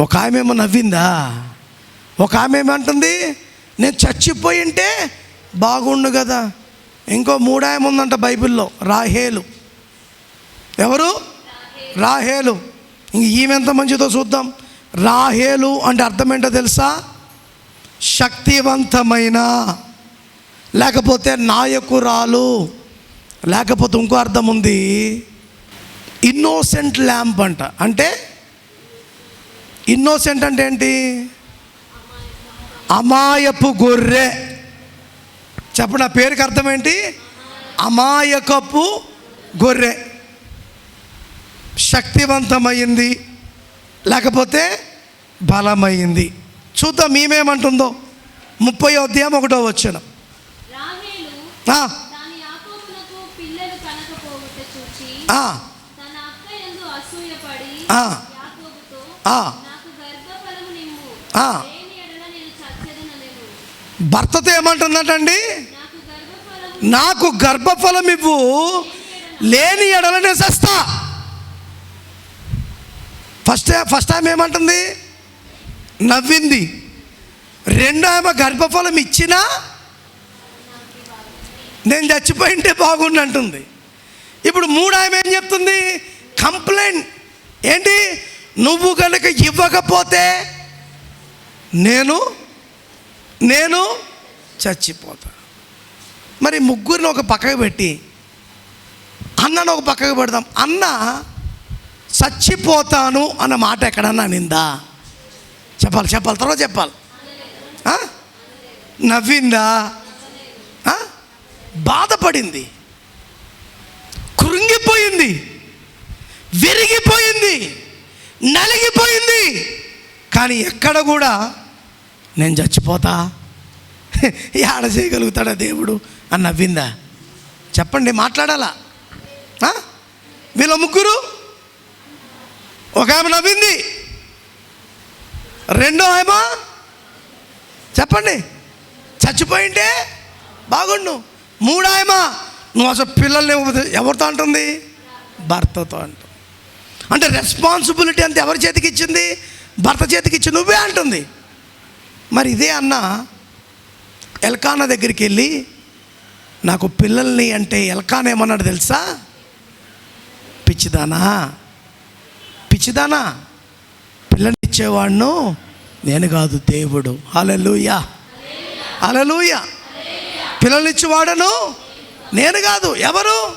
ఒక ఆమె ఏమో నవ్విందా? ఒక ఆమె ఏమంటుంది నేను చచ్చిపోయి ఉంటే బాగుండు కదా. ఇంకో మూడాయం ఉందంట బైబిల్లో రాహేలు. ఎవరు? రాహేలు. ఇంక ఈమె ఎంత మంచిదో చూద్దాం. రాహేలు అంటే అర్థం ఏంటో తెలుసా? శక్తివంతమైన లేకపోతే నాయకురాలు. లేకపోతే ఇంకో అర్థం ఉంది. ఇన్నోసెంట్ ల్యాంప్ అంట. అంటే ఇన్నోసెంట్ అంటే ఏంటి? అమాయపు గొర్రె. చెప్పు నా పేరుకి అర్థం ఏంటి? అమాయకపు గొర్రె. శక్తివంతమైంది లేకపోతే బలమైంది. చూద్దాం మేమేమంటుందో. ముప్పై అధ్యాయం ఒకటో వచ్చిన రాహేలు భర్తతో ఏమంటుందటండి? నాకు గర్భఫలం ఇవ్వు లేని ఎడల సస్తా ఫస్ట్ ఫస్ట్ టైం ఏమంటుంది? నవ్వింది. రెండో ఆమె గర్భఫలం ఇచ్చినా నేను చచ్చిపోయింటే బాగుండు అంటుంది. ఇప్పుడు మూడు ఆమె ఏం చెప్తుంది? కంప్లైంట్. ఏంటి? నువ్వు కనుక ఇవ్వకపోతే నేను నేను చచ్చిపోతా. మరి ముగ్గురిని ఒక పక్కకు పెట్టి అన్నను ఒక పక్కకు పెడదాం. అన్న చచ్చిపోతాను అన్న మాట ఎక్కడన్నా నిందా? చెప్పాలి చెప్పాలి తర్వాత చెప్పాలి. నవ్విందా? బాధపడింది. కృంగిపోయింది విరిగిపోయింది. నలిగిపోయింది. కానీ ఎక్కడ కూడా నేను చచ్చిపోతా? ఆడ చేయగలుగుతాడా దేవుడు? అని నవ్విందా? చెప్పండి మాట్లాడాలా? వీళ్ళ ముగ్గురు? ఒక ఆమె నవ్వింది. రెండో ఆమె? చెప్పండి. చచ్చిపోయింటే బాగుండు. మూడో ఆమె? నువ్వు అసలు పిల్లల్ని ఎవరితో అంటుంది? భర్తతో అంటుంది. అంటే రెస్పాన్సిబిలిటీ అంతా ఎవరి చేతికి ఇచ్చింది? భర్త చేతికి ఇచ్చి నువ్వే అంటుంది. మరి ఇదే అన్న ఎల్కానా దగ్గరికి వెళ్ళి నాకు పిల్లల్ని అంటే ఎల్కాన్ ఏమన్నాడు తెలుసా? పిచ్చిదానా పిచ్చిదానా పిల్లని ఇచ్చేవాడును నేను కాదు దేవుడు. అలలుయా హలలుయ పిల్లల్నిచ్చేవాడను నేను కాదు. ఎవరు?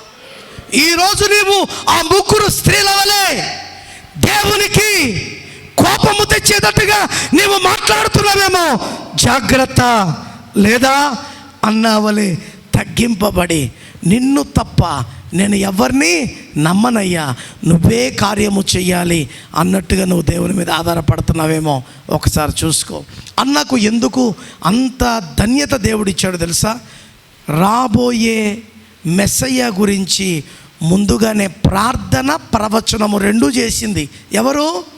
ఈరోజు నీవు ఆ ముగ్గురు స్త్రీల వలె దేవునికి కోపము తెచ్చేటట్టుగా నీవు మాట్లాడుతున్నావేమో? జాగ్రత్త. లేదా అన్నావలే తగ్గింపబడి నిన్ను తప్ప నేను ఎవరిని నమ్మనయ్యా. నువ్వే కార్యము చెయ్యాలి అన్నట్టుగా నువ్వు దేవుని మీద ఆధారపడుతున్నావేమో ఒకసారి చూసుకో. అన్నకు ఎందుకు అంత ధన్యత దేవుడిచ్చాడు తెలుసా? రాబోయే మెస్సయ్య గురించి ముందుగానే ప్రార్థన ప్రవచనము రెండూ చేసింది. ఎవరు?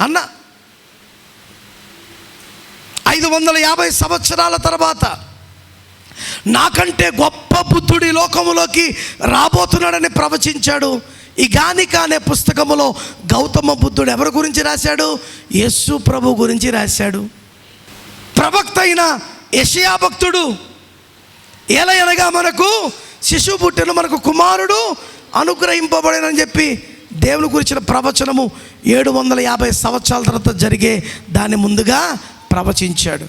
అన్న ఐదు వందల యాభై సంవత్సరాల తర్వాత నాకంటే గొప్ప బుద్ధుడి లోకములోకి రాబోతున్నాడని ప్రవచించాడు. ఇగానిక అనే పుస్తకములో గౌతమ బుద్ధుడు ఎవరి గురించి రాశాడు? యస్సు ప్రభు గురించి రాశాడు. ప్రవక్త అయిన యషయా భక్తుడు ఏలయనగా మనకు శిశువు పుట్టిన మనకు కుమారుడు అనుగ్రహింపబడినని చెప్పి దేవుని గురించిన ప్రవచనము ఏడు వందల యాభై సంవత్సరాల తర్వాత జరిగే దాన్ని ముందుగా ప్రవచించాడు.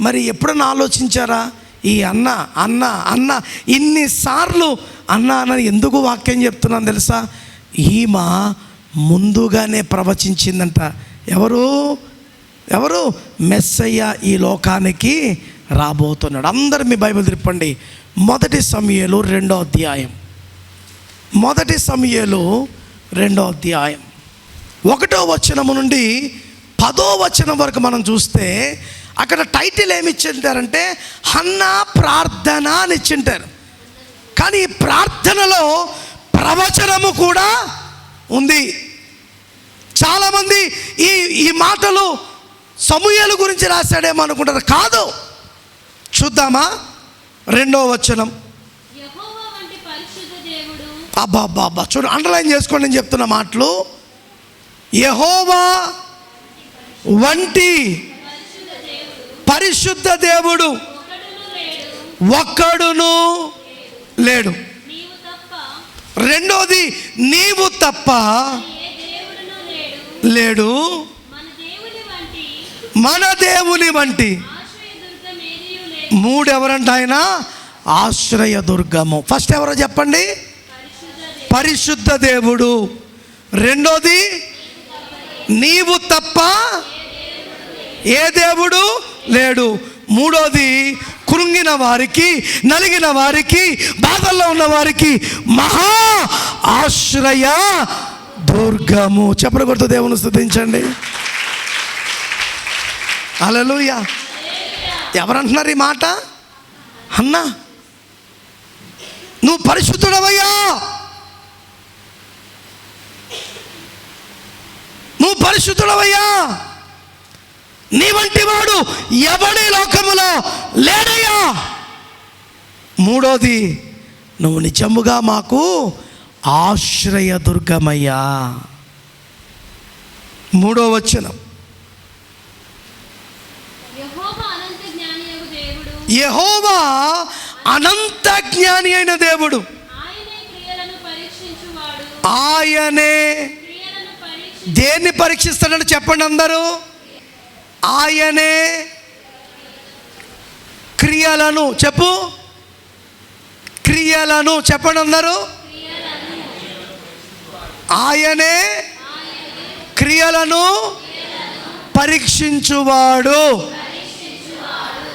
మరి ఎప్పుడన్నా ఆలోచించారా? ఈ అన్న అన్న అన్న ఇన్నిసార్లు అన్న అన్న ఎందుకు వాక్యం చెప్తున్నాను తెలుసా? ఈమె ముందుగానే ప్రవచించిందంట. ఎవరు? ఎవరు? మెస్సయ్య ఈ లోకానికి రాబోతున్నాడు. అందరు మీ బైబిల్ తిప్పండి. మొదటి సమయంలో రెండో అధ్యాయం. మొదటి సమయంలో రెండో అధ్యాయం. ఒకటో వచనము నుండి పదో వచనం వరకు మనం చూస్తే అక్కడ టైటిల్ ఏమి ఇచ్చింటారంటే హన్నా ప్రార్థన అని ఇచ్చింటారు. కానీ ప్రార్థనలో ప్రవచనము కూడా ఉంది. చాలామంది ఈ ఈ మాటలు సమూహలు గురించి రాశాడేమో అనుకుంటారు. కాదు. చూద్దామా? రెండో వచనం. అబ్బా అబ్బా అబ్బా చూడు అండర్లైన్ చేసుకోండి నేను చెప్తున్న మాటలు. యహోవా వంటి పరిశుద్ధ దేవుడు ఒక్కడును లేడు. రెండోది నీవు తప్ప లేడు. మన దేవుని వంటి మన దేవుని మూడెవరంట ఆయన? ఆశ్రయ దుర్గము. ఫస్ట్ ఎవరో చెప్పండి? పరిశుద్ధ పరిశుద్ధ దేవుడు. రెండోది నీవు తప్ప ఏ దేవుడు లేడు. మూడోది కృంగిన వారికి నలిగిన వారికి బాధల్లో ఉన్న వారికి మహా ఆశ్రయ దుర్గము. చెప్పలు దేవుని స్థుతించండి అలలుయ ఎవరంటున్నారు ఈ మాట? అన్నా నువ్వు పరిశుద్ధుడవయ్యా. నువ్వు పరిశుద్ధుడవయ్యా. నీ వంటి వాడు ఎవడి లోకములో లేడయ్యా. మూడోది నువ్వు నిజముగా మాకు ఆశ్రయ దుర్గమయ్యా మూడో వచనం. యెహోవా అనంత జ్ఞాని అయిన దేవుడు. ఆయనే క్రియలను పరీక్షించువాడు ఆయనే క్రియలను పరీక్షి దేన్ని పరీక్షిస్తాడని చెప్పండి అందరూ? ఆయనే క్రియలను చెప్పు. క్రియలను చెప్పండి అందరూ. ఆయనే క్రియలను పరీక్షించువాడు.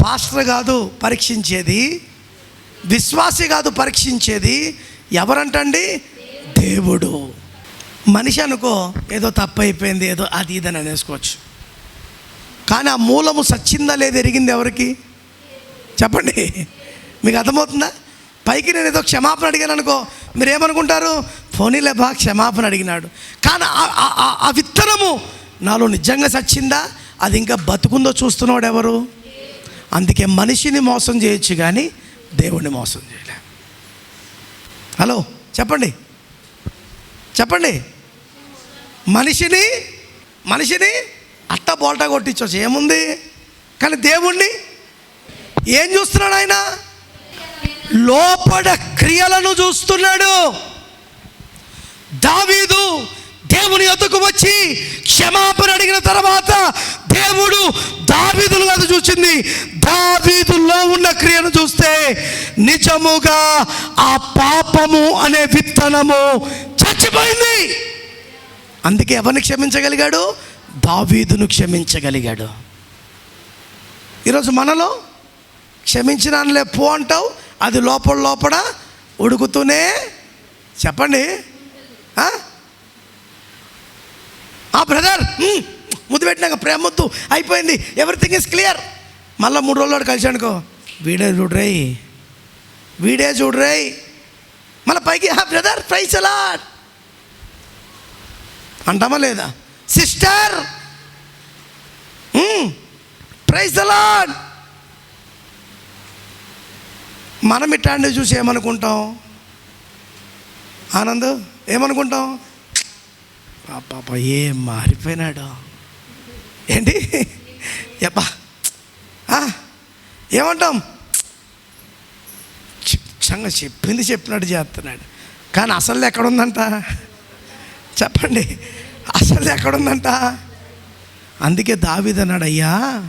పాస్టర్ కాదు పరీక్షించేది. విశ్వాసి కాదు పరీక్షించేది. ఎవరంటండి? దేవుడు. మనిషి అనుకో ఏదో తప్పు అయిపోయింది ఏదో అది ఇదని అనేసుకోవచ్చు. కానీ ఆ మూలము సచ్చిందా లేదా ఎరిగింది ఎవరికి? చెప్పండి. మీకు అర్థమవుతుందా? పైకి నేను ఏదో క్షమాపణ అడిగాను అనుకో మీరేమనుకుంటారు? ఫోనీలే బా క్షమాపణ అడిగినాడు. కానీ ఆ- ఆ విత్తనము నాలో నిజంగా సచ్చిందా? అది ఇంకా బతుకుందో చూస్తున్నాడు ఎవరు? అందుకే మనిషిని మోసం చేయొచ్చు కానీ దేవుణ్ణి మోసం చేయలే. హలో చెప్పండి. చెప్పండి. మనిషిని మనిషిని అట్ట బోల్టా కొట్టించవచ్చు ఏముంది? కానీ దేవుణ్ణి ఏం చూస్తున్నాడు ఆయన? లోపల క్రియలను చూస్తున్నాడు. దావీదు దేవుని ఎదుకు వచ్చి క్షమాపణ అడిగిన తర్వాత దేవుడు దావీదులు కాదు చూసింది దావీదుల్లో ఉన్న క్రియను చూస్తే నిజముగా ఆ పాపము అనే విత్తనము చచ్చిపోయింది. అందుకే ఎవరిని క్షమించగలిగాడు? దావీదును క్షమించగలిగాడు. ఈరోజు మనలో క్షమించినానులే పో అంటావు అది లోపల లోపల ఉడుకుతూనే చెప్పండి. ఆ? బ్రదర్ ముద్దు పెట్టినాక ప్రేమ ముద్దు అయిపోయింది. ఎవ్రీథింగ్ ఇస్ క్లియర్ మళ్ళీ మూడు రోజులు కలిసి అనుకో వీడే చూడరేయ్ వీడే చూడరేయ్. మళ్ళీ పైకి ఆ బ్రదర్ ప్రైస్ అలాట్ అంటామా లేదా? సిస్టర్ ప్రైజ్ అలాడ్ మనం ఇట్లాంటివి చూసి ఏమనుకుంటాం? ఆనంద్ ఏమనుకుంటాం? పాప ఏం మారిపోయినాడు. ఏంటి? ఎప్పా ఏమంటాం? సంగ చెప్పింది చెప్పినట్టు చేస్తున్నాడు. కానీ అసలు ఎక్కడుందంట? చెప్పండి. అసలు ఎక్కడుందంట? అందుకే దావిదన్నాడు అయ్యా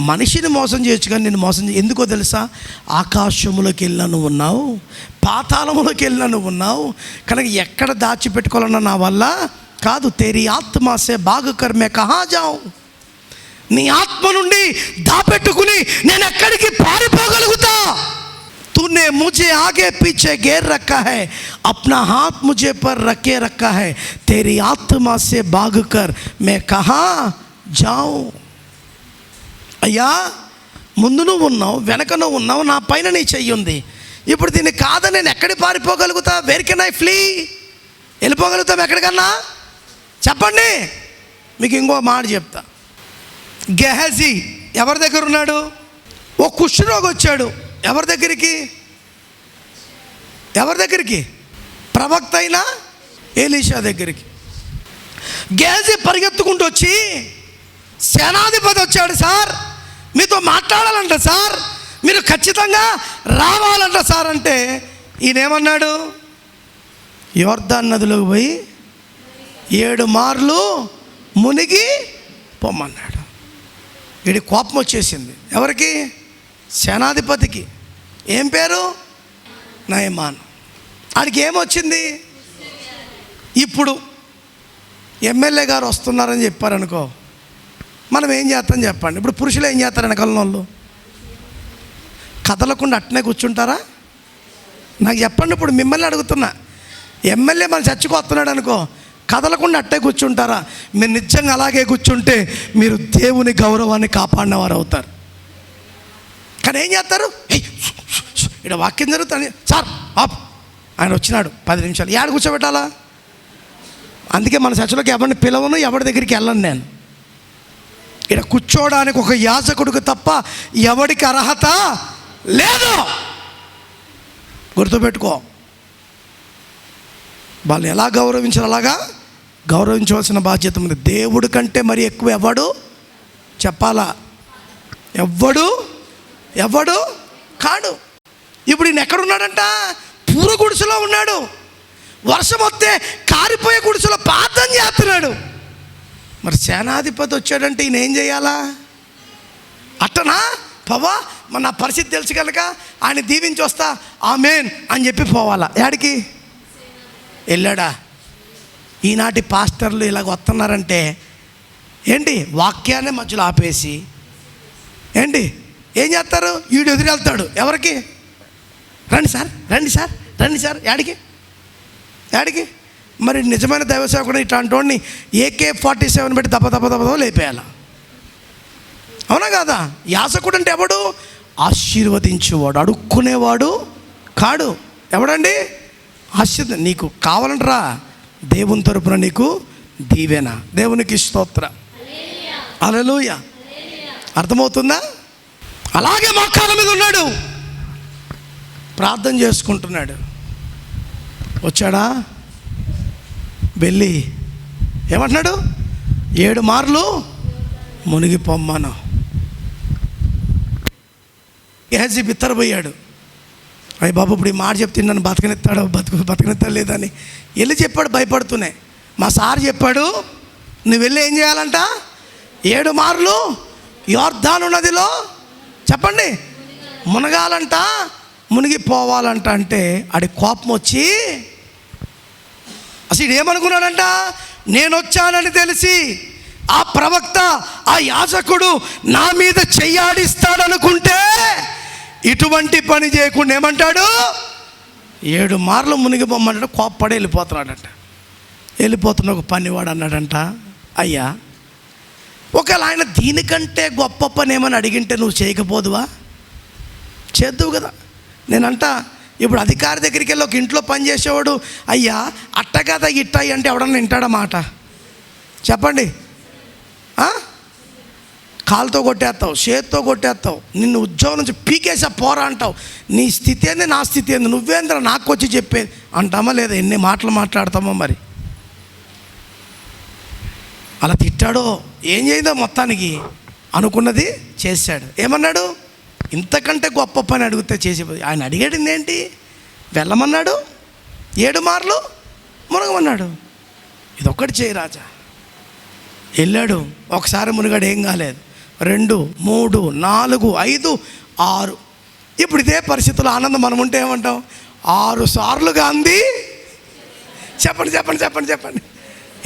మనిషిని మోసం చేయొచ్చు కానీ నేను మోసం చేయ ఎందుకో తెలుసా? ఆకాశములోకి వెళ్ళిన నువ్వు ఉన్నావు పాతాళములోకి వెళ్ళిన నువ్వు ఉన్నావు కనుక ఎక్కడ దాచిపెట్టుకోవాలన్నా నా వల్ల కాదు. తెరి ఆత్మాసే భాగకర్మే మే నీ ఆత్మ నుండి దాపెట్టుకుని నేను ఎక్కడికి పారిపోగలుగుతా? तूने मुझे आगे पीछे घेर रखा है अपना हाथ मुझे पर रखे रखा है तेरी आत्मा से भाग कर मैं कहाँ जाऊं అయ్యా ముందు నువ్వు ఉన్నావు వెనక నువ్వు ఉన్నావు నా పైన నీ చెయ్యి ఉంది ఇప్పుడు దీన్ని కాదని నేను ఎక్కడికి పారిపోగలుగుతా వేరికన్నా ఫ్లీ వెళ్ళిపోగలుగుతాం ఎక్కడికన్నా చెప్పండి మీకు ఇంకో మాట చెప్తా గెహజీ ఎవరి దగ్గర ఉన్నాడు ఓ కుష్ఠరోగి వచ్చాడు ఎవరి దగ్గరికి? ఎవరి దగ్గరికి? ప్రవక్త అయినా ఏలీషా దగ్గరికి. గేజీ పరిగెత్తుకుంటూ వచ్చి సేనాధిపతి వచ్చాడు సార్ మీతో మాట్లాడాలంట సార్ మీరు ఖచ్చితంగా రావాలంట సార్ అంటే ఈయనేమన్నాడు? యోర్ధాన్ నదిలోకి పోయి ఏడు మార్లు మునిగి పొమ్మన్నాడు. వీడి కోపం వచ్చేసింది. ఎవరికి? సేనాధిపతికి. ఏం పేరు? నయమాన్. ఆడికి ఏమొచ్చింది? ఇప్పుడు ఎమ్మెల్యే గారు వస్తున్నారని చెప్పారనుకో మనం ఏం చేస్తాం చెప్పండి. ఇప్పుడు పురుషులు ఏం చేస్తారు వెనకాల వాళ్ళు కదలకుండా అట్నే కూర్చుంటారా? నాకు చెప్పండి ఇప్పుడు మిమ్మల్ని అడుగుతున్నా. ఎమ్మెల్యే మన చర్చకు అనుకో కదలకుండా అట్టే కూర్చుంటారా? మీరు నిజంగా అలాగే కూర్చుంటే మీరు దేవుని గౌరవాన్ని కాపాడినవారు అవుతారు కానీ ఏం చేస్తారు? ఇక్కడ వాక్యం జరుగుతుంది. సార్ ఆప్. ఆయన వచ్చినాడు పది నిమిషాలు. ఏడు కూర్చోబెట్టాలా? అందుకే మన చర్చలోకి ఎవరిని పిలవను ఎవరి దగ్గరికి వెళ్ళను నేను. ఇక్కడ కూర్చోవడానికి ఒక యాజకుడికి తప్ప ఎవడికి అర్హత లేదు. గుర్తుపెట్టుకో. వాళ్ళు ఎలా గౌరవించారు అలాగా? గౌరవించవలసిన బాధ్యత ఉంది. దేవుడి కంటే మరి ఎక్కువ ఎవడు? చెప్పాలా? ఎవ్వడు ఎవ్వడు కాడు. ఇప్పుడు ఈయన ఎక్కడున్నాడంట? పూర గుడిసెలో ఉన్నాడు. వర్షం వస్తే కారిపోయే గుడిసెలో పాతం చేస్తున్నాడు. మరి సేనాధిపతి వచ్చాడంటే ఈయన ఏం చేయాలా? అట్టనా? పవా మన నా పరిస్థితి తెలుసు కనుక ఆయన దీవించి వస్తా. ఆమెన్ అని చెప్పి పోవాలా. యాడికి? వెళ్ళాడా? ఈనాటి పాస్టర్లు ఇలాగ వస్తున్నారంటే ఏంటి? వాక్యాన్ని మధ్యలో ఆపేసి ఏంటి? ఏం చేస్తారు? వీడు ఎదురెళ్తాడు. ఎవరికి? రండి సార్ రండి సార్ రండి సార్ యాడికి? యాడికి? మరి నిజమైన దైవ సేవకుడు ఇట్లాంటి వాడిని ఏకే ఫార్టీ సెవెన్ పెట్టి దెబ్బ దెబ్బ దెబ్బ దెబ్బ లేపేయాల? అవునా కాదా? యాసకుడు అంటే ఎవడు? ఆశీర్వదించేవాడు అడుక్కునేవాడు కాడు. ఎవడండి? ఆశీర్వ నీకు కావాలంటరా? దేవుని తరపున నీకు దీవెన. దేవునికి స్తోత్ర. అలలుయ అర్థమవుతుందా? అలాగే మోకాల మీద ఉన్నాడు. ప్రార్థన చేసుకుంటున్నాడు. వచ్చాడా? వెళ్ళి. ఏమంటున్నాడు? ఏడు మార్లు మునిగి పొమ్మను గేహజీ బిత్తరపోయాడు అయ్యి బాబు ఇప్పుడు ఈ మాట చెప్తే నన్ను బతకనెత్తాడు బతుకు బతకనెత్తాడు లేదని వెళ్ళి చెప్పాడు భయపడుతూనే. మా సార్ చెప్పాడు నువ్వు వెళ్ళి ఏం చేయాలంట? ఏడు మార్లు యోర్ధాను నదిలో చెప్పండి. మునగాలంట మునిగిపోవాలంట అంటే ఆడి కోపం వచ్చి అసలు ఏమనుకున్నాడంట? నేను వచ్చానని తెలిసి ఆ ప్రవక్త ఆ యాజకుడు నా మీద చెయ్యాడిస్తాడనుకుంటే ఇటువంటి పని చేయకుండా ఏమంటాడు? ఏడు మార్లు మునిగిపోమ్మంటాడు కోప్పడే వెళ్ళిపోతున్నాడంట. వెళ్ళిపోతున్న ఒక పనివాడు అన్నాడంట అయ్యా ఒకవేళ ఆయన దీనికంటే గొప్ప పని ఏమని అడిగింటే నువ్వు చేయకపోదువా? చేద్దువు కదా. నేనంట ఇప్పుడు అధికారి దగ్గరికి వెళ్ళి ఒక ఇంట్లో పని చేసేవాడు అయ్యా అట్ట కదా ఇట్ట అంటే ఎవడన్నా వింటాడా మాట? చెప్పండి. కాలుతో కొట్టేస్తావు చేత్తో కొట్టేస్తావు నిన్ను ఉద్యోగం నుంచి పీకేసా పోరా అంటావు. నీ స్థితి ఏంది నా స్థితి ఏంది నువ్వేంద్ర నాకు వచ్చి చెప్పేది. అంటామా లేదా ఎన్ని మాటలు మాట్లాడతామో మరి? అలా తిట్టాడో ఏం చేయదో మొత్తానికి అనుకున్నది చేశాడు. ఏమన్నాడు? ఇంతకంటే గొప్ప పని అడిగితే చేసే ఆయన అడిగాడింది ఏంటి? వెళ్ళమన్నాడు? ఏడు మార్లు మునగమన్నాడు. ఇదొక్కటి చేయి రాజా. వెళ్ళాడు ఒకసారి మునిగాడు ఏం కాలేదు. రెండు మూడు నాలుగు ఐదు ఆరు. ఇప్పుడు ఇదే పరిస్థితుల్లో ఆనందం మనం ఉంటే ఏమంటాం? ఆరు సార్లుగా అంది చెప్పండి చెప్పండి చెప్పండి చెప్పండి.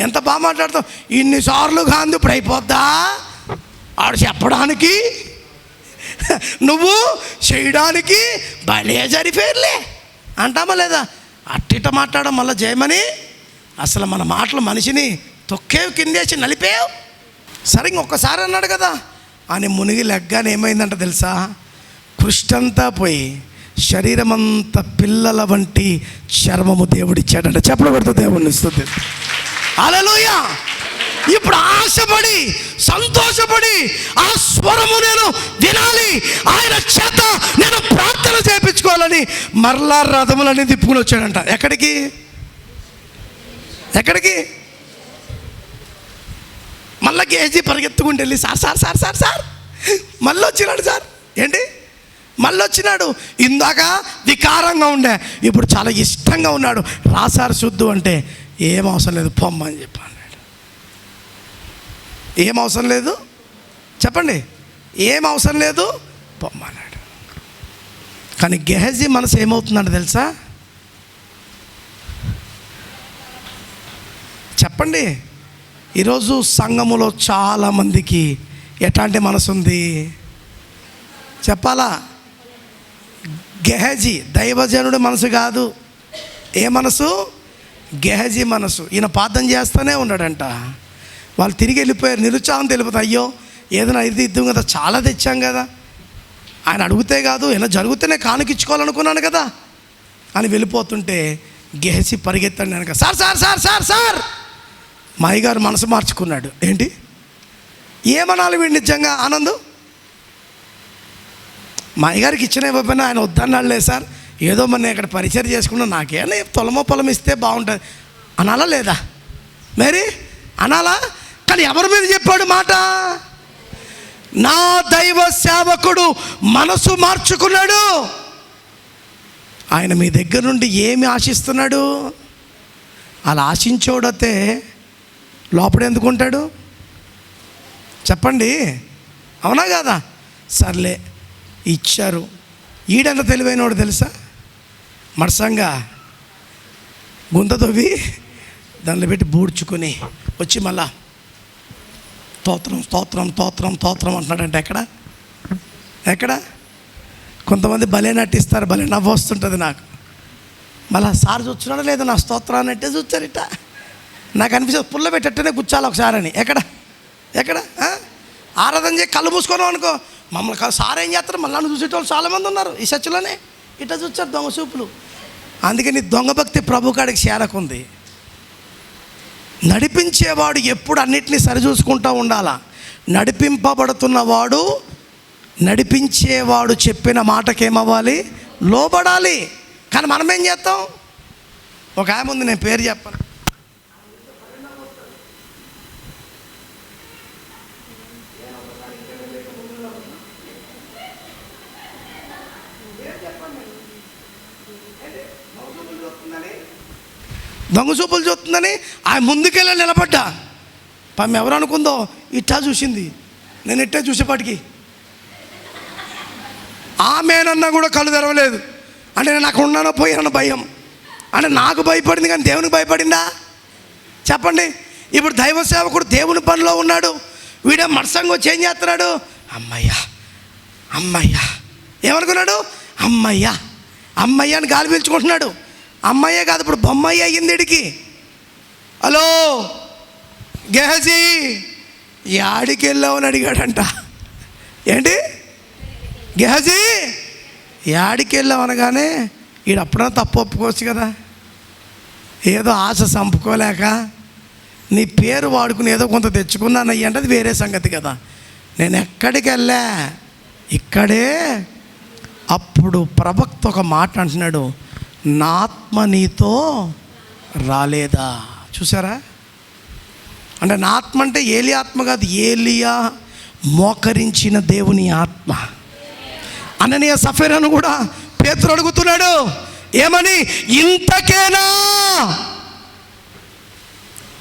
ఎంత బాగా మాట్లాడతాం ఇన్నిసార్లు గాంధీ ఇప్పుడు అయిపోద్దా? ఆడు చెప్పడానికి? నువ్వు చేయడానికి భలే జరిపేర్లే. అంటామా లేదా? అట్టిట మాట్లాడడం మళ్ళీ జయమని? అసలు మన మాటలు మనిషిని తొక్కేవి కిందేసి నలిపేవు? సరే ఇంకొకసారి అన్నాడు కదా. అని మునిగి లెగ్గానే ఏమైందంట తెలుసా? కృష్టంతా పోయి శరీరమంతా పిల్లల వంటి చర్మము దేవుడిచ్చాడంట. చెప్పలు పెడుతూ దేవుడిని ఇస్తుంది అలలోయ ఇప్పుడు ఆశపడి సంతోషపడి ఆ స్వరము నేను వినాలి. ఆయన చేత నేను ప్రార్థన చేయించుకోవాలని మరలా రథములన్నీ తిప్పుకుని వచ్చాడంట. ఎక్కడికి? ఎక్కడికి? మళ్ళా కేజీ పరిగెత్తుకుంటూ వెళ్ళి sir sir sir sir sir మళ్ళీ వచ్చినాడు సార్. ఏంటి? మళ్ళీ వచ్చినాడు. ఇందాక వికారంగా ఉండే ఇప్పుడు చాలా ఇష్టంగా ఉన్నాడు. రాసారు శుద్ధు అంటే ఏం అవసరం లేదు పొమ్మని చెప్పాను అన్నాడు ఏం అవసరం లేదు? చెప్పండి. ఏం అవసరం లేదు? పొమ్మన్నాడు కానీ గెహజీ మనసు ఏమవుతుందంటే తెలుసా? చెప్పండి. ఈరోజు సంఘములో చాలామందికి ఎట్లాంటి మనసు ఉంది? చెప్పాలా? గెహజీ దైవజనుడి మనసు కాదు. ఏ మనసు? గెహజీ మనసు. ఈయన పాతం చేస్తూనే ఉన్నాడంట. వాళ్ళు తిరిగి వెళ్ళిపోయారు. నిరుత్సాహం తెలిపోతారు. అయ్యో ఏదైనా ఇది ఇద్దాం కదా చాలా తెచ్చాం కదా. ఆయన అడిగితే కాదు ఏమైనా జరిగితేనే కానుకిచ్చుకోవాలనుకున్నాను కదా. అని వెళ్ళిపోతుంటే గెహసి పరిగెత్తాడు నేను sir sir sir sir sir! మా గారు మనసు మార్చుకున్నాడు. ఏంటి? ఏమనాలి వీడు నిజంగా ఆనందం? మా అయ్యగారికి ఇచ్చిన ఇవ్వకపోయినా ఆయన వద్దన్నాడులే సార్. ఏదో మరి ఇక్కడ పరిచయం చేసుకున్నా నాకేనా తొలమో పొలం ఇస్తే బాగుంటుంది. అనాలా లేదా? మరి అనాలా? కానీ ఎవరి మీద చెప్పాడు మాట? నా దైవ సేవకుడు మనసు మార్చుకున్నాడు. ఆయన మీ దగ్గర నుండి ఏమి ఆశిస్తున్నాడు? అలా ఆశించోడతే లోపల ఎందుకుంటాడు చెప్పండి. అవునా కదా? సర్లే ఇచ్చారు. ఈడంత తెలివైనవాడు తెలుసా? మడసంగా గుంత తవ్వి దానిలో పెట్టి బూడ్చుకొని వచ్చి మళ్ళా స్తోత్రం స్తోత్రం స్తోత్రం స్తోత్రం అంటున్నాడంటే. ఎక్కడ? ఎక్కడ? కొంతమంది భలే నటిస్తారు భలే నవ్వు వస్తుంటుంది నాకు. మళ్ళా సార్ చూస్తున్నాడు లేదు నా స్తోత్రాన్ని అంటే చూస్తారు ఇట్ట నాకు అనిపిస్తుంది పుల్ల పెట్టేటనే కూర్చోాలి ఒకసారి అని ఎక్కడ? ఎక్కడ ఆరాధన చేసి కళ్ళు మూసుకున్నాం అనుకో. మమ్మల్ని సార్ ఏం చేస్తారు? మళ్ళీ నన్ను చూసేటోళ్ళు చాలామంది ఉన్నారు ఈ చర్చలోనే. ఇట్ట చూస్తారు దొంగ చూపులు. అందుకని దొంగ భక్తి ప్రభు కాడికి చేరకుంది. నడిపించేవాడు ఎప్పుడు అన్నిటినీ సరిచూసుకుంటూ ఉండాలా? నడిపింపబడుతున్నవాడు నడిపించేవాడు చెప్పిన మాటకేమవ్వాలి? లోబడాలి. కానీ మనం ఏం చేస్తాం? ఒక ఆమె ఉంది నేను పేరు చెప్పను. దొంగ చూపులు చూస్తుందని ఆయన ముందుకెళ్ళి నిలబడ్డా. పాము ఎవరు అనుకుందో ఇట్టా చూసింది. నేను ఇట్టే చూసేపాటికి. ఆమెనన్నా కూడా కళ్ళు తెరవలేదు. అంటే నేను అక్కడ ఉన్నానో పోయానో భయం. అంటే నాకు భయపడింది కానీ దేవునికి భయపడిందా? చెప్పండి. ఇప్పుడు దైవ సేవకుడు దేవుని పనిలో ఉన్నాడు. వీడే మత్సంగా వచ్చి ఏం చేస్తున్నాడు. అమ్మయ్యా అమ్మయ్యా. ఏమనుకున్నాడు? అమ్మయ్యా అమ్మయ్య అని గాలి పీల్చుకుంటున్నాడు. అమ్మయ్యే కాదు ఇప్పుడు బొమ్మయ్య అయ్యింది ఇడికి. హలో? గెహజీ యాడికి వెళ్ళావు అని అడిగాడంట. ఏంటి? గెహజీ యాడికి వెళ్ళావు అనగానే ఈడు అప్పుడన్నా తప్పు ఒప్పుకోవచ్చు కదా. ఏదో ఆశ చంపుకోలేక నీ పేరు వాడుకుని ఏదో కొంత తెచ్చుకున్నాను అంటే అది వేరే సంగతి కదా. నేను ఎక్కడికి వెళ్ళా? ఇక్కడే. అప్పుడు ప్రవక్త ఒక మాట అంటున్నాడు. నా ఆత్మ నీతో రాలేదా? చూసారా అంటే నా ఆత్మ అంటే ఏలి ఆత్మ కాదు ఏలియా మోకరించిన దేవుని ఆత్మ. అననీయ అని కూడా పేతురు అడుగుతున్నాడు ఏమని? ఇంతకేనా?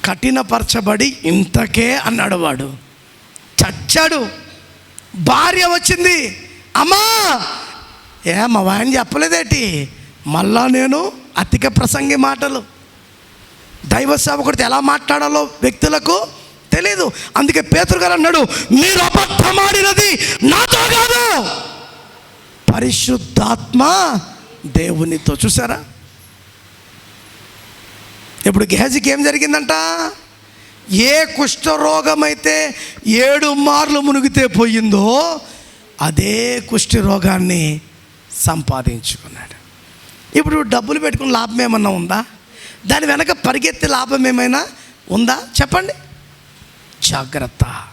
కఠినపరచబడి ఇంతకే అన్నాడు వాడు. చచ్చాడు. భార్య వచ్చింది. అమ్మా! ఏ మా వాయన చెప్పలేదేటి? మళ్ళా నేను అతిక ప్రసంగి మాటలు. దైవ సేవకుడితో ఎలా మాట్లాడాలో వ్యక్తులకు తెలీదు. అందుకే పేతురు గారు అన్నాడు మీరు అబద్ధమాడినది నాతో కాదు. పరిశుద్ధాత్మ దేవునితో చూసారా ఇప్పుడు గెహజీకి ఏం జరిగిందంట? ఏ కుష్ఠరోగమైతే ఏడు మార్లు మునిగితే పోయిందో అదే కుష్టి రోగాన్ని సంపాదించుకున్నాడు. ఇప్పుడు డబ్బులు పెట్టుకుని లాభం ఏమన్నా ఉందా? దాని వెనక పరిగెత్తే లాభం ఏమైనా ఉందా? చెప్పండి. జాగ్రత్త.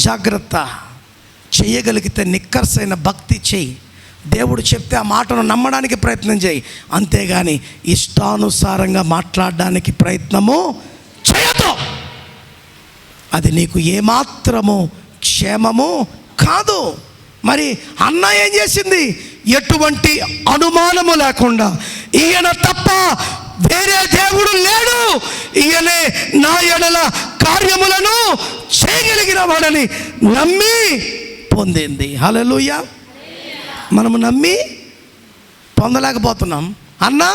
జాగ్రత్త. చేయగలిగితే నిక్కర్సైన భక్తి చేయి. దేవుడు చెప్తే ఆ మాటను నమ్మడానికి ప్రయత్నం చేయి. అంతేగాని ఇష్టానుసారంగా మాట్లాడడానికి ప్రయత్నము చేయదు అది నీకు ఏమాత్రము క్షేమము కాదు. మరి అన్న ఏం చేసింది? ఎటువంటి అనుమానము లేకుండా ఈయన తప్ప వేరే దేవుడు లేడు. ఈయనే నా ఎడల కార్యములను చేయగలిగిన వాడని నమ్మి పొందింది. హల్లెలూయా. మనము నమ్మి పొందలేకపోతున్నాం. అన్న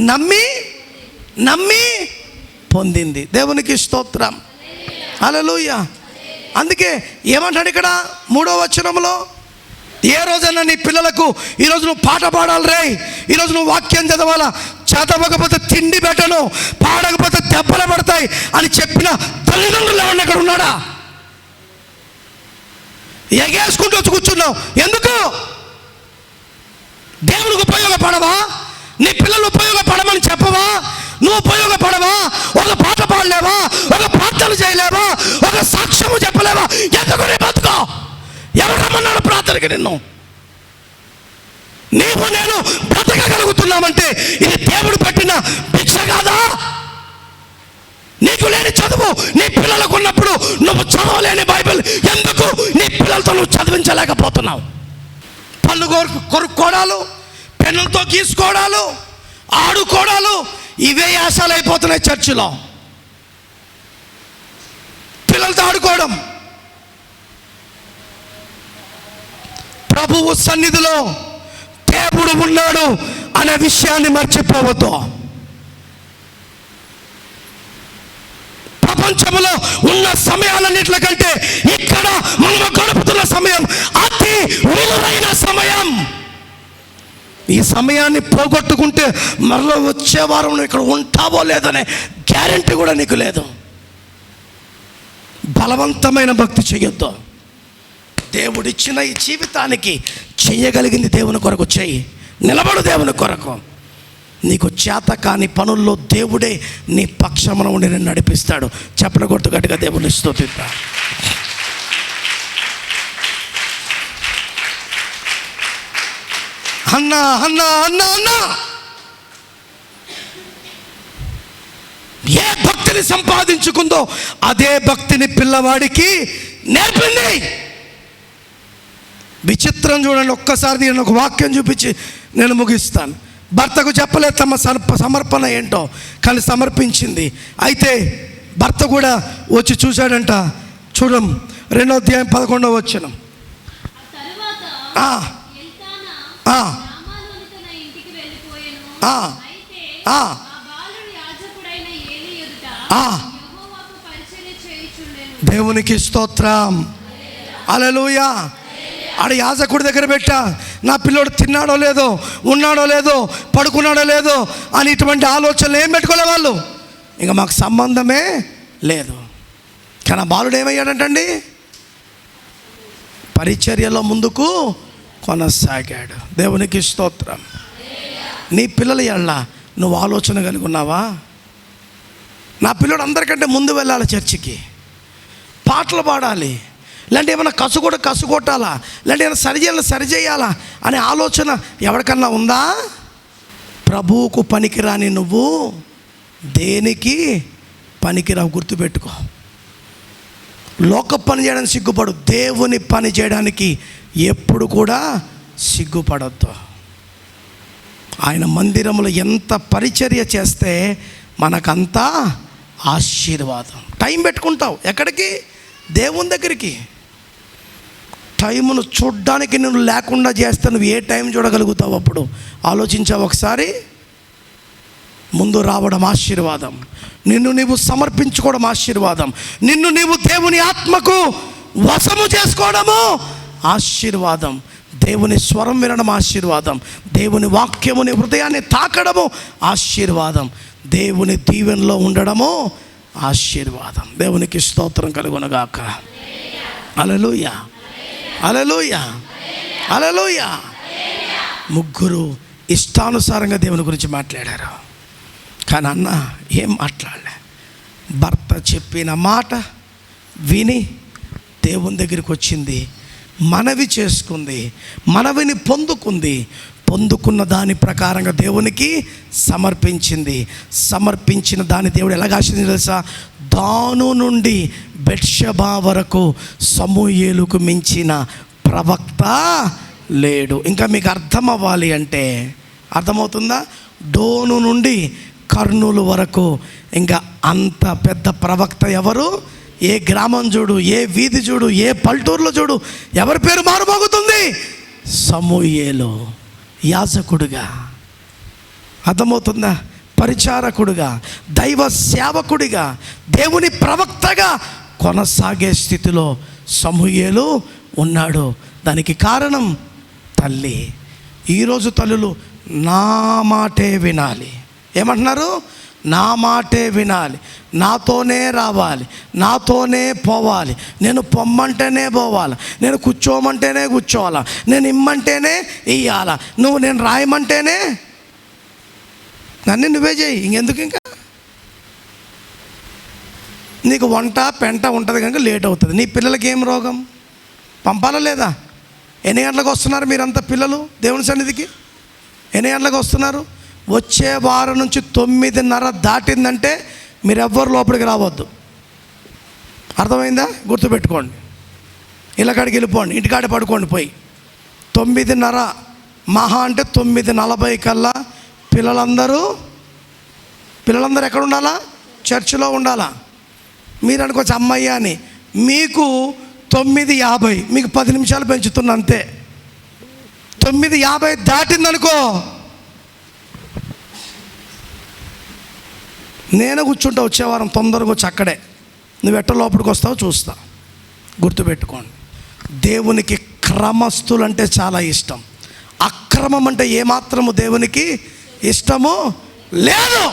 నమ్మి నమ్మి పొందింది. దేవునికి స్తోత్రం. హలలుయ అందుకే ఏమంటాడు ఇక్కడ? మూడో వచనంలో ఏ రోజైనా నీ పిల్లలకు ఈరోజు నువ్వు పాట పాడాలి రే. ఈరోజు నువ్వు వాక్యం చదవాలా? చదవకపోతే తిండి పెట్టను పాడకపోతే దెబ్బలు పడతాయి అని చెప్పిన తల్లిదండ్రులు ఎవరిని అక్కడ ఉన్నాడా ఎగేసుకుంటూ వచ్చి కూర్చున్నావు. ఎందుకు? దేవునికి ఉపయోగపడవా? నీ పిల్లలు ఉపయోగపడమని చెప్పవా? నువ్వు ఉపయోగపడవా? ఒక పాట పాడలేవా? ఒక ప్రార్థన చేయలేవా? ఒక సాక్ష్యము చెప్పలేవా? ఎందుకు నీ బతుకో? ఎవరు రమ్మన్నాడు ప్రార్థనకి నిన్ను? నీవు నేను బ్రతకగలుగుతున్నామంటే ఇది దేవుడు పెట్టిన భిక్ష కాదా? నీకు లేని చదువు నీ పిల్లలకు ఉన్నప్పుడు నువ్వు చదవలేని బైబిల్. ఎందుకు? నీ పిల్లలతో నువ్వు చదివించలేకపోతున్నావు. పళ్ళు కొరకు కొరుక్కోడాలు పెన్నులతో గీసుకోవడాలు ఆడుకోవడాలు ఇవే యాసాలు అయిపోతున్నాయి చర్చిలో. పిల్లలతో ఆడుకోవడం. ప్రభువు సన్నిధిలో దేవుడు ఉన్నాడు అనే విషయాన్ని మర్చిపోవద్దు. ప్రపంచంలో ఉన్న సమయాలన్నింటి కంటే ఇక్కడ మనం గడుపుతున్న సమయం అతి విలువైన సమయం. ఈ సమయాన్ని పోగొట్టుకుంటే మరలా వచ్చే వారం ఇక్కడ ఉంటావో లేదనే గ్యారంటీ కూడా నీకు లేదు. బలవంతమైన భక్తి చేయొద్దు. దేవుడిచ్చిన ఈ జీవితానికి చేయగలిగింది దేవుని కొరకు చెయ్యి నిలబడు దేవుని కొరకు. నీకు చేత కాని పనుల్లో దేవుడే నీ పక్షమున ఉండి నేను నడిపిస్తాడు. చెప్పడం కొట్టు గట్టిగా దేవుని స్తోతిద్దా అన్నా అన్నా అన్నా అన్నా! ఏ భక్తిని సంపాదించుకుందో అదే భక్తిని పిల్లవాడికి నేర్పింది. విచిత్రం చూడండి ఒక్కసారి నేను ఒక వాక్యం చూపించి నేను ముగిస్తాను. భర్తకు చెప్పలేదు తమ సమర్ప సమర్పణ ఏంటో కానీ సమర్పించింది. అయితే భర్త కూడా వచ్చి చూశాడంట చూడం రెండో అధ్యాయం పదకొండవ వచ్చిన ఆ, ఆ, దేవునికి స్తోత్రం. అలలుయా ఆడ యాజకుడి దగ్గర పెట్టా నా పిల్లోడు తిన్నాడో లేదో ఉన్నాడో లేదో పడుకున్నాడో లేదో అని ఇటువంటి ఆలోచనలు ఏం పెట్టుకోలే వాళ్ళు. ఇంకా మాకు సంబంధమే లేదు. కానీ ఆ బాలుడు ఏమయ్యాడంటండి? పరిచర్యలో ముందుకు కొనసాగాడు. దేవునికి స్తోత్రం. నీ పిల్లల ఎళ్ళ నువ్వు ఆలోచన కలిగి ఉన్నావా? నా పిల్లడు అందరికంటే ముందు వెళ్ళాలి చర్చికి. పాటలు పాడాలి. లేదంటే ఏమైనా కసుగొడ కసుగొట్టాలా లేదంటే ఏమైనా సరిచేయాలి సరిచేయాలా అనే ఆలోచన ఎవరికన్నా ఉందా? ప్రభువుకు పనికిరాని నువ్వు దేనికి పనికిరావు గుర్తుపెట్టుకో. లోక పని చేయడానికి సిగ్గుపడు. దేవుని పని చేయడానికి ఎప్పుడు కూడా సిగ్గుపడద్దు. ఆయన మందిరంలో ఎంత పరిచర్య చేస్తే మనకంతా ఆశీర్వాదం. టైం పెట్టుకుంటావు. ఎక్కడికి? దేవుని దగ్గరికి. టైమును చూడ్డానికి నేను లేకుండా చేస్తే నువ్వు ఏ టైం చూడగలుగుతావు అప్పుడు? ఆలోచించావు ఒకసారి? ముందు రావడం ఆశీర్వాదం. నిన్ను నీవు సమర్పించుకోవడం ఆశీర్వాదం. నిన్ను నీవు దేవుని ఆత్మకు వశము చేసుకోవడము ఆశీర్వాదం. దేవుని స్వరం వినడం ఆశీర్వాదం. దేవుని వాక్యముని హృదయాన్ని తాకడము ఆశీర్వాదం. దేవుని దీవెనలో ఉండడము ఆశీర్వాదం. దేవునికి స్తోత్రం కలుగునగాక. అలలుయా అలలోయ అలలోయ ముగ్గురు ఇష్టానుసారంగా దేవుని గురించి మాట్లాడారు. కానీ అన్న ఏం మాట్లాడలే. భర్త చెప్పిన మాట విని దేవుని దగ్గరికి వచ్చింది. మనవి చేసుకుంది. మనవిని పొందుకుంది. పొందుకున్న దాని ప్రకారంగా దేవునికి సమర్పించింది. సమర్పించిన దాని దేవుడు ఎలాగ ఆశించింది తెలుసా? దాను నుండి బెట్షబా వరకు సమూహేలుకు మించిన ప్రవక్త లేడు. ఇంకా మీకు అర్థం అవ్వాలి అంటే అర్థమవుతుందా? డోను నుండి కర్నూలు వరకు ఇంకా అంత పెద్ద ప్రవక్త ఎవరు? ఏ గ్రామం చూడు ఏ వీధి చూడు ఏ పల్లెటూర్లో చూడు ఎవరి పేరు మారుమోగుతుంది? సమూయేలు. యాజకుడుగా. అర్థమవుతుందా? పరిచారకుడుగా దైవ సేవకుడిగా దేవుని ప్రవక్తగా కొనసాగే స్థితిలో సమూహేలు ఉన్నాడు. దానికి కారణం తల్లి. ఈరోజు తల్లులు నా మాటే వినాలి. ఏమంటున్నారు? నా మాటే వినాలి. నాతోనే రావాలి. నాతోనే పోవాలి. నేను పొమ్మంటేనే పోవాలి. నేను కూర్చోమంటేనే కూర్చోవాలా. నేను ఇమ్మంటేనే ఇయ్యాలా. నువ్వు నేను రాయమంటేనే? నన్ను నువ్వే చేయి. ఇంకెందుకు ఇంకా? నీకు వంట పెంట ఉంటుంది కనుక లేట్ అవుతుంది. నీ పిల్లలకి ఏం రోగం? పంపాలా లేదా? ఎన్ని గంటలకు వస్తున్నారు మీరంతా పిల్లలు దేవుని సన్నిధికి? ఎన్ని గంటలకు వస్తున్నారు? వచ్చే వారం నుంచి తొమ్మిదిన్నర దాటిందంటే మీరెవ్వరు లోపలికి రావద్దు. అర్థమైందా? గుర్తుపెట్టుకోండి. ఇళ్ళకాడికి వెళ్ళిపోండి ఇంటికాడ పడుకోండి పోయి. తొమ్మిదిన్నర మహా అంటే తొమ్మిది నలభై కల్లా పిల్లలందరూ పిల్లలందరూ ఎక్కడ ఉండాలా? చర్చిలో ఉండాలా? మీరు అనుకోవచ్చు అమ్మయ్య అని. మీకు తొమ్మిది యాభై మీకు పది నిమిషాలు పెంచుతున్నా అంతే. తొమ్మిది యాభై దాటిందనుకో నేను కూర్చుంటా వచ్చే వారం తొందరగా వచ్చి అక్కడే. నువ్వు ఎట్ట లోపలికి వస్తావు చూస్తా. గుర్తుపెట్టుకోండి. దేవునికి క్రమస్తులు అంటే చాలా ఇష్టం. అక్రమం అంటే ఏమాత్రము దేవునికి ఇష్టము లేదు.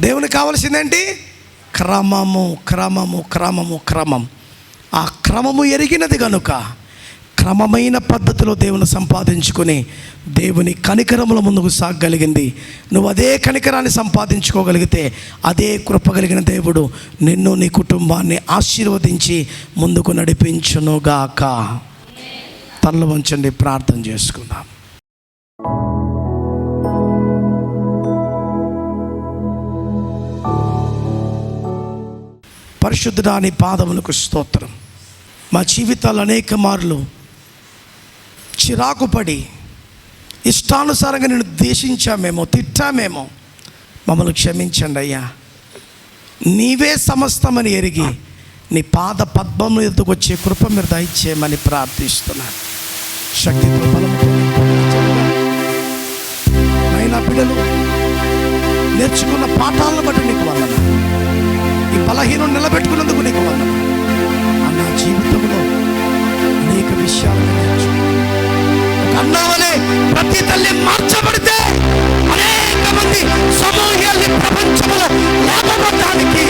దేవునికి కావలసిందేంటి? క్రమము క్రమము క్రమము క్రమం ఆ క్రమము ఎరిగినది కనుక క్రమమైన పద్ధతిలో దేవుని సంపాదించుకొని దేవుని కనికరముల ముందుకు సాగగలిగింది నువ్వు అదే కనికరాన్ని సంపాదించుకోగలిగితే అదే కృప కలిగిన దేవుడు నిన్ను నీ కుటుంబాన్ని ఆశీర్వదించి ముందుకు నడిపించునుగాక. తల్లు వంచండి ప్రార్థన చేసుకుందాం. పరిశుద్ధుడాని పాదములకు స్తోత్రం. మా జీవితాలు అనేక మార్లు చిరాకు పడి ఇష్టానుసారంగా నేను ద్వేషించామేమో తిట్టామేమో. మమ్మల్ని క్షమించండి అయ్యా. నీవే సమస్తమని ఎరిగి నీ పాద పద్మము ఎదుగు వచ్చే కృప మీరు దయచేయమని ప్రార్థిస్తున్నాను శక్తి అయినా బిడ్డలు నేర్చుకున్న పాఠాలను బట్టి నీకు వందన ఈ బలహీనం నిలబెట్టుకున్నందుకు నీకు వందన అన్న జీవితంలో అనేక విషయాలను నేర్చుకున్నాను. ఒక ప్రతి తల్లి మార్చబడితే అనేక మంది సమూహాన్ని ప్రపంచంలో లేపబడడానికి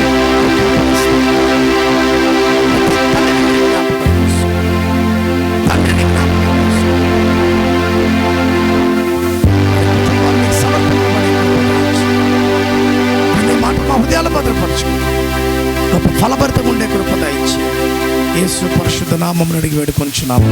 తండ్రిని భద్రపరచు గొప్ప ఫలభరితంగా ఉండే కృప దయచి యేసు పరిశుద్ధ నామం అడిగి వేడుకొంచున్నాము